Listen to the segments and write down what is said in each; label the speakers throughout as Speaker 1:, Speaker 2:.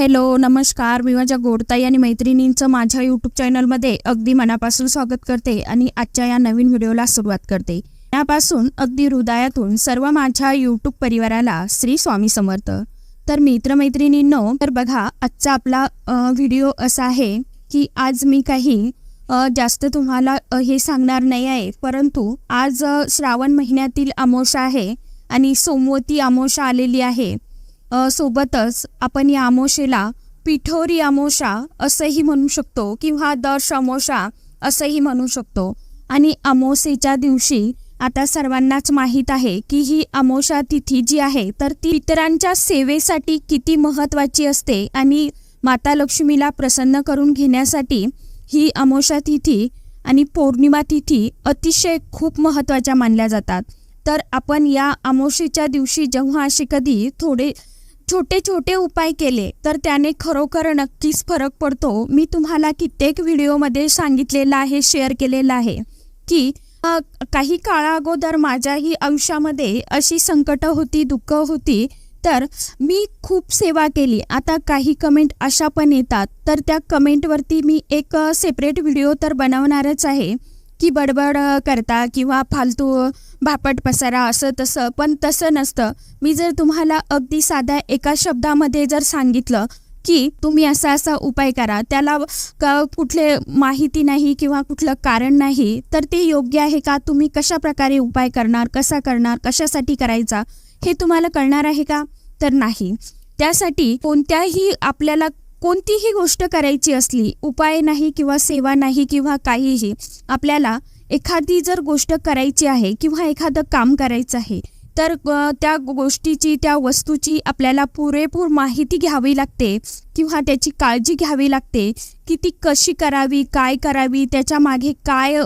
Speaker 1: Hello नमस्कार. मी माझ्या गोडताई आणि मैत्रिणींचं माझ्या यूट्यूब चॅनलमध्ये अगदी मनापासून स्वागत करते आणि आजच्या या नवीन व्हिडिओला सुरुवात करते. यापासून अगदी हृदयातून सर्व माझ्या यूट्यूब परिवाराला श्री स्वामी समर्थ. तर मित्रमैत्रिणींनो तर बघा आजचा आपला व्हिडिओ असा आहे की आज मी काही जास्त तुम्हाला हे सांगणार नाही आहे परंतु आज श्रावण महिन्यातील अमोषा आहे आणि सोमवती अमोषा आलेली आहे. सोबतच आपण या अमोशेला पिठोरी अमोशा असंही म्हणू शकतो किंवा दश अमोशा असंही म्हणू शकतो. आणि अमोसेच्या दिवशी आता सर्वांनाच माहीत आहे की ही अमोशा तिथी जी आहे तर ती इतरांच्या सेवेसाठी किती महत्त्वाची असते आणि माता लक्ष्मीला प्रसन्न करून घेण्यासाठी ही अमोशा तिथी आणि पौर्णिमा तिथी अतिशय खूप महत्त्वाच्या मानल्या जातात. तर आपण या अमोशेच्या दिवशी जेव्हा असे कधी थोडे छोटे छोटे उपाय केले तर त्याने खरोखर नक्कीच फरक पडतो. मी तुम्हाला कित्येक व्हिडिओमध्ये सांगितलेलं आहे शेअर केलेलं आहे की काही काळा अगोदर माझ्याही आयुष्यामध्ये अशी संकट होती दुःख होती तर मी खूप सेवा केली. आता काही कमेंट अशा पण येतात. तर त्या कमेंटवरती मी एक सेपरेट व्हिडिओ तर बनवणारच आहे. की बडबड करता किंवा फालतू भापट पसारा असं तसं पण तसं नसतं. मी जर तुम्हाला अगदी साध्या एका शब्दामध्ये जर सांगितलं की तुम्ही असा असा उपाय करा त्याला कुठले माहिती नाही किंवा कुठलं कारण नाही तर ते योग्य आहे का? तुम्ही कशा प्रकारे उपाय करणार कसा करणार कशासाठी करायचा हे तुम्हाला कळणार आहे का? तर नाही. त्यासाठी कोणत्याही आपल्याला कोणतीही गोष्ट करायची असली उपाय नाही किंवा सेवा नाही किंवा काहीही आपल्याला एखादी जर गोष्ट करायची आहे किंवा एखादं काम करायचं आहे तर त्या गोष्टीची त्या वस्तूची आपल्याला पुरेपूर माहिती घ्यावी लागते किंवा त्याची काळजी घ्यावी लागते की ती कशी करावी काय करावी त्याच्यामागे काय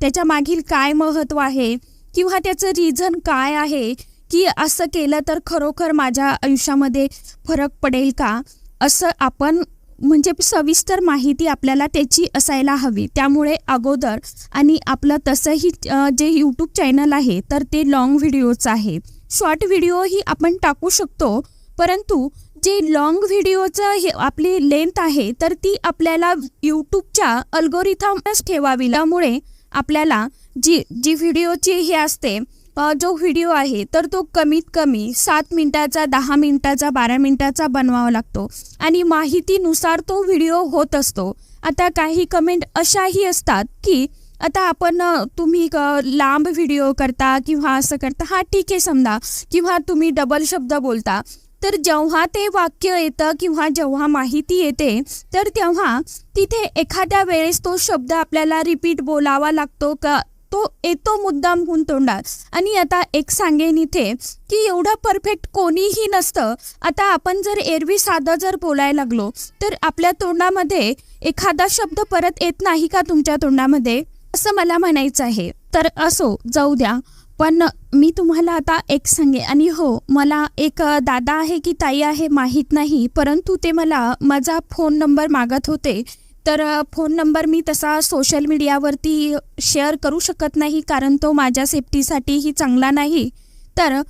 Speaker 1: त्याच्या मागील काय महत्त्व आहे किंवा त्याचं रिझन काय आहे की असं केलं तर खरोखर माझ्या आयुष्यामध्ये फरक पडेल का? असं आपण म्हणजे सविस्तर माहिती आपल्याला त्याची असायला हवी. त्यामुळे अगोदर आणि आपलं तसंही जे यूट्यूब चॅनल आहे तर ते लॉंग व्हिडिओचं आहे. शॉर्ट व्हिडिओही आपण टाकू शकतो परंतु जे लॉंग व्हिडिओचं हे आपली लेंथ आहे तर ती आपल्याला यूट्यूबच्या अल्गोरिथमच ठेवावी. त्यामुळे आपल्याला जी जी व्हिडिओची हे असते जो व्हिडिओ आहे तर तो कमीत कमी सात मिनटाचा दहा मिनटाचा बारा मिनटाचा बनवावा लागतो. आणि माहितीनुसार तो व्हिडिओ होत असतो. आता काही कमेंट अशाही असतात की आता आपण तुम्ही क- लांब व्हिडिओ करता किंवा असं करता हा ठीक आहे समजा किंवा तुम्ही डबल शब्द बोलता तर जेव्हा ते वाक्य येतं किंवा जेव्हा माहिती येते तर तेव्हा तिथे एखाद्या वेळेस तो शब्द आपल्याला रिपीट बोलावा लागतो का तो येतो मुद्दाम होऊन तोंडात. आणि आता एक सांगेन इथे की एवढं परफेक्ट कोणीही नसतं. आता आपण जर एरवी साधं जर बोलायला लागलो तर आपल्या तोंडामध्ये एखादा शब्द परत येत नाही का तुमच्या तोंडामध्ये? असं मला म्हणायचं आहे. तर असो जाऊ द्या. पण मी तुम्हाला आता एक सांगे आणि हो मला एक दादा आहे की ताई आहे माहीत नाही परंतु ते मला माझा फोन नंबर मागत होते. तर फोन नंबर मी तसा सोशल मीडियावरती शेअर करू शकत नाही कारण तो माझ्या सेफ्टीसाठीही चांगला नाही. तर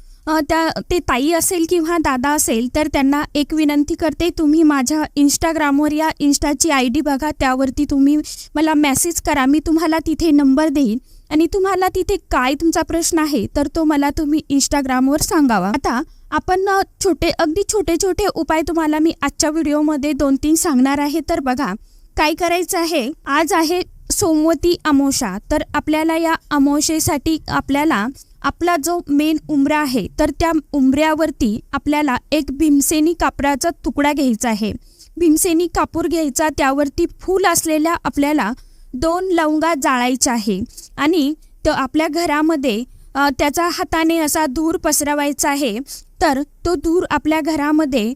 Speaker 1: त्या ते ताई असेल किंवा दादा असेल तर त्यांना एक विनंती करते तुम्ही माझ्या इंस्टाग्रामवर या इन्स्टाची आय डी बघा त्यावरती तुम्ही मला मेसेज करा मी तुम्हाला तिथे नंबर देईन. आणि तुम्हाला तिथे काय तुमचा प्रश्न आहे तर तो मला तुम्ही इंस्टाग्रामवर सांगावा. आता आपण छोटे अगदी छोटे छोटे उपाय तुम्हाला मी आजच्या व्हिडिओमध्ये दोन तीन सांगणार आहे तर बघा काय करायचं आहे? आज आहे सोमवती अमावस्या. तर आपल्याला या अमावस्येसाठी आपल्याला आपला जो मेन उंबरा आहे तर त्या उंबऱ्यावरती आपल्याला एक भीमसेनी कापडाचा तुकडा घ्यायचा आहे. भीमसेनी कापूर घ्यायचा त्यावरती फूल असलेल्या आपल्याला दोन लवंगा जाळायच्या आहे. आणि तो आपल्या घरामध्ये त्याचा हाताने असा धूर पसरवायचा आहे. तर तो धूर आपल्या घरामध्ये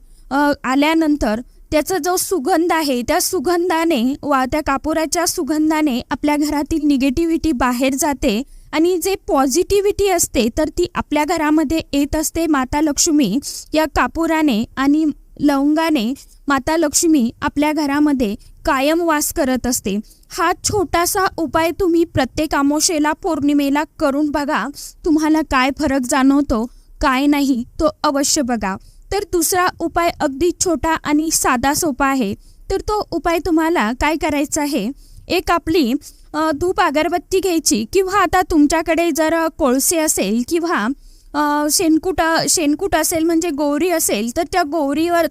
Speaker 1: आल्यानंतर त्याचा जो सुगंध आहे त्या सुगंधाने वा त्या कापुराच्या सुगंधाने आपल्या घरातील निगेटिव्हिटी बाहेर जाते आणि जे पॉझिटिव्हिटी असते तर ती आपल्या घरामध्ये येत असते. माता लक्ष्मी या कापुराने आणि लवंगाने माता लक्ष्मी आपल्या घरामध्ये कायम वास करत असते. हा छोटासा उपाय तुम्ही प्रत्येक आमोशेला पौर्णिमेला करून बघा. तुम्हाला काय फरक जाणवतो काय नाही तो अवश्य बघा. तर दुसरा उपाय अगदी छोटा आणि साधा सोपा आहे. तर तो उपाय तुम्हाला काय करायचा आहे? एक आपली धूप अगरबत्ती घ्यायची किंवा आता तुमच्याकडे जर कोळसे असेल किंवा शेणकूट शेणकूट असेल म्हणजे गौरी असेल तर त्या गौरीवर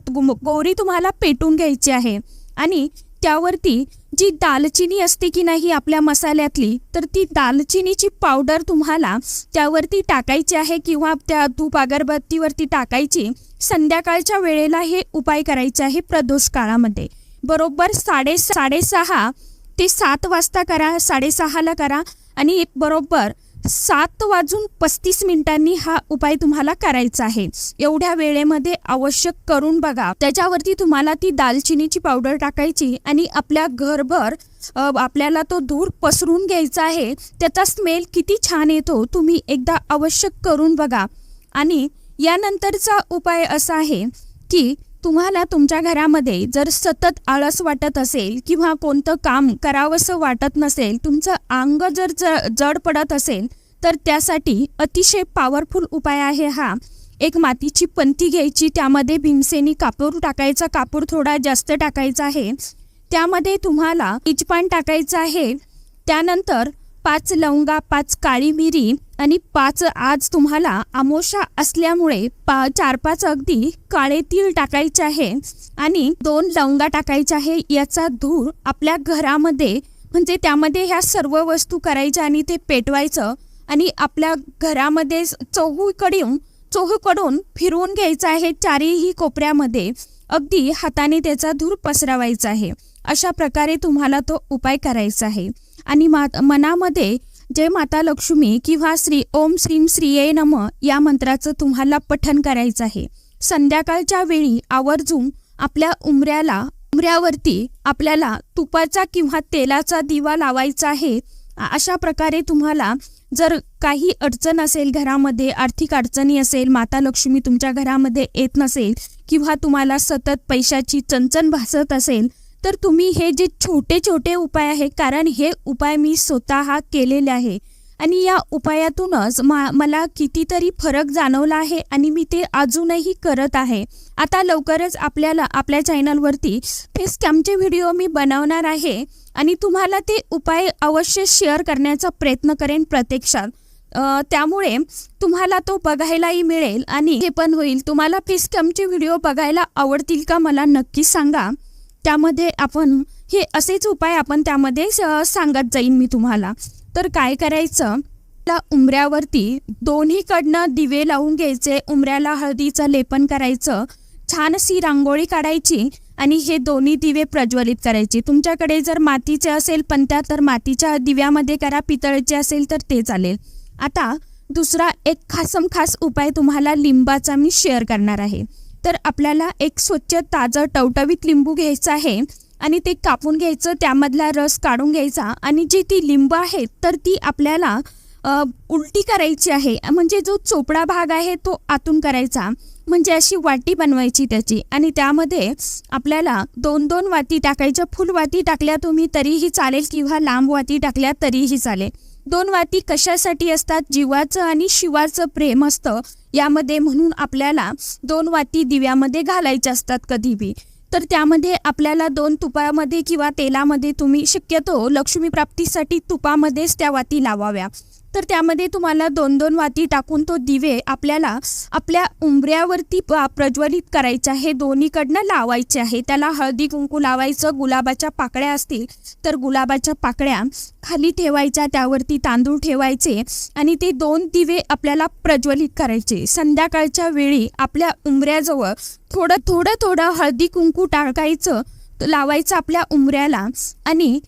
Speaker 1: गौरी तुम्हाला पेटून घ्यायची आहे. आणि त्यावरती जी दालचिनी असते की नाही आपल्या मसाल्यातली तर ती दालचिनीची पावडर तुम्हाला त्यावरती टाकायची आहे किंवा त्या धूप अगरबत्तीवरती टाकायची संध्याकाळच्या वेळेला हे उपाय करायचे आहे प्रदोष काळामध्ये. बरोबर साडे साडेसहा ते सात वाजता करा साडेसहाला करा आणि एक बरोबर सात वाजून पस्तीस मिनिटांनी हा उपाय तुम्हाला करायचा आहे. एवढ्या वेळेमध्ये आवश्यक करून बघा. त्याच्यावरती तुम्हाला ती दालचिनीची पावडर टाकायची आणि आपल्या घरभर आपल्याला तो धूर पसरून घ्यायचा आहे. त्याचा स्मेल किती छान येतो तुम्ही एकदा आवश्यक करून बघा. आणि यानंतरचा उपाय असा आहे की तुम्हाला तुमच्या घरामध्ये जर सतत आळस वाटत असेल किंवा कोणतं काम करावंसं वाटत नसेल तुमचं अंग जर ज जड पडत असेल तर त्यासाठी अतिशय पॉवरफुल उपाय आहे हा. एक मातीची पंती घ्यायची त्यामध्ये भीमसेनी कापूर टाकायचा कापूर थोडा जास्त टाकायचा आहे. त्यामध्ये तुम्हाला इचपान टाकायचं आहे. त्यानंतर पाच लवंगा पाच काळी मिरी आणि पाच आज तुम्हाला आमोशा असल्यामुळे पा चार पाच अगदी काळे तीळ टाकायचे आहे आणि दोन लवंगा टाकायच्या आहे. याचा धूर आपल्या घरामध्ये म्हणजे त्यामध्ये ह्या सर्व वस्तू करायच्या आणि ते पेटवायचं आणि आपल्या घरामध्ये चौहूकडून चौहूकडून फिरवून घ्यायचं आहे चारही कोपऱ्यामध्ये. अगदी हाताने त्याचा धूर पसरवायचा आहे. अशा प्रकारे तुम्हाला तो उपाय करायचा आहे. आणि मनामध्ये जय माता लक्ष्मी किंवा श्री ओम श्रीम श्रीये नम या मंत्राचं तुम्हाला पठन करायचं आहे. संध्याकाळच्या वेळी आवर्जून आपल्या उमऱ्याला उमऱ्यावरती आपल्याला तुपाचा किंवा तेलाचा दिवा लावायचा आहे. अशा प्रकारे तुम्हाला जर काही अडचण असेल घरामध्ये आर्थिक अडचणी असेल माता लक्ष्मी तुमच्या घरामध्ये येत नसेल किंवा तुम्हाला सतत पैशाची चणचण भासत असेल तर तुम्ही हे जे छोटे छोटे उपाय आहे कारण हे उपाय मी स्वतः केलेले आहे. आणि या उपायातूनच मा मला कितीतरी फरक जाणवला आहे आणि मी ते अजूनही करत आहे. आता लवकरच आपल्याला आपल्या चॅनलवरती फेस कॅमचे व्हिडिओ मी बनवणार आहे आणि तुम्हाला ते उपाय अवश्य शेअर करण्याचा प्रयत्न करेन प्रत्यक्षात. त्यामुळे तुम्हाला तो बघायलाही मिळेल आणि हे पण होईल. तुम्हाला फेस कॅमचे व्हिडिओ बघायला आवडतील का मला नक्की सांगा. त्यामध्ये आपण हे असेच उपाय आपण त्यामध्ये स- सांगत जाईन मी तुम्हाला. तर काय करायचं त्या उमऱ्यावरती दोन्हीकडनं दिवे लावून घ्यायचे उमऱ्याला हळदीचं लेपन करायचं छान अशी रांगोळी काढायची आणि हे दोन्ही दिवे प्रज्वलित करायचे. तुमच्याकडे जर मातीचे असेल पंत्या तर मातीच्या दिव्यामध्ये करा पितळचे असेल तर ते चालेल. आता दुसरा एक खासम खास उपाय तुम्हाला लिंबाचा मी शेअर करणार आहे. तर आपल्याला एक स्वच्छ ताजं टवटवीत लिंबू घ्यायचं आहे आणि ते कापून घ्यायचं त्यामधला रस काढून घ्यायचा आणि जी ती लिंबू आहे तर ती आपल्याला उलटी करायची आहे. म्हणजे जो चोपडा भाग आहे तो आतून करायचा. म्हणजे अशी वाटी बनवायची त्याची आणि त्यामध्ये आपल्याला दोन दोन वाती टाकायच्या. फुल वाती टाकल्या तुम्ही तरीही चालेल किंवा लांब वाती टाकल्या तरीही चालेल. दोन वाती कशासाठी असतात? जीवाचं आणि शिवाचं प्रेम असतं. यामध्ये म्हणून आपल्याला दोन वाती दिव्यामध्ये घालायच्या असतात कधी बी तर त्यामध्ये आपल्याला दोन तुपामध्ये किंवा तेलामध्ये तुम्ही शक्यतो लक्ष्मी प्राप्तीसाठी तुपामध्येच त्या वाती लावाव्या. तर त्यामध्ये तुम्हाला दोन दोन वाती टाकून तो दिवे आपल्याला आपल्या उंबऱ्यावरती प्रज्वलित करायचे आहे. दोन्हीकडनं लावायचे आहे. त्याला हळदी कुंकू लावायचं गुलाबाच्या पाकळ्या असतील तर गुलाबाच्या पाकळ्या खाली ठेवायच्या त्यावरती तांदूळ ठेवायचे आणि ते दोन दिवे आपल्याला प्रज्वलित करायचे. संध्याकाळच्या वेळी आपल्या उंबऱ्याजवळ थोडं थोडं थोडं हळदी कुंकू टाकायचं लावायचं आपल्या उंबऱ्याला आणि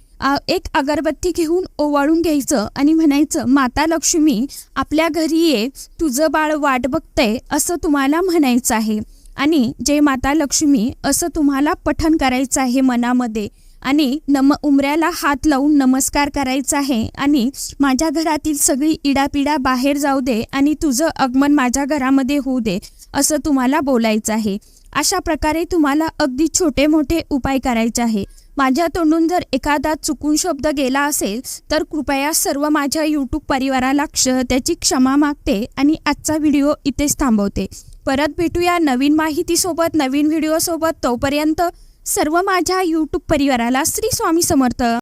Speaker 1: एक अगरबत्ती घेऊन ओवाळून घ्यायचं आणि म्हणायचं माता लक्ष्मी आपल्या घरी ये तुझं बाळ वाट बघतंय असं तुम्हाला म्हणायचं आहे. आणि जय माता लक्ष्मी असं तुम्हाला पठण करायचं आहे मनामध्ये. आणि नम उमऱ्याला हात लावून नमस्कार करायचा आहे. आणि माझ्या घरातील सगळी इडापिडा बाहेर जाऊ दे आणि तुझं आगमन माझ्या घरामध्ये होऊ दे असं तुम्हाला बोलायचं आहे. अशा प्रकारे तुम्हाला अगदी छोटे मोठे उपाय करायचे आहे. माझ्या तोंडून जर एखादा चुकून शब्द गेला असेल तर कृपया सर्व माझ्या यूट्यूब परिवाराला क्ष त्याची क्षमा मागते आणि आजचा व्हिडिओ इथेच थांबवते. परत भेटूया नवीन माहितीसोबत नवीन व्हिडिओसोबत. तोपर्यंत सर्व माझ्या यूट्यूब परिवाराला श्री स्वामी समर्थ.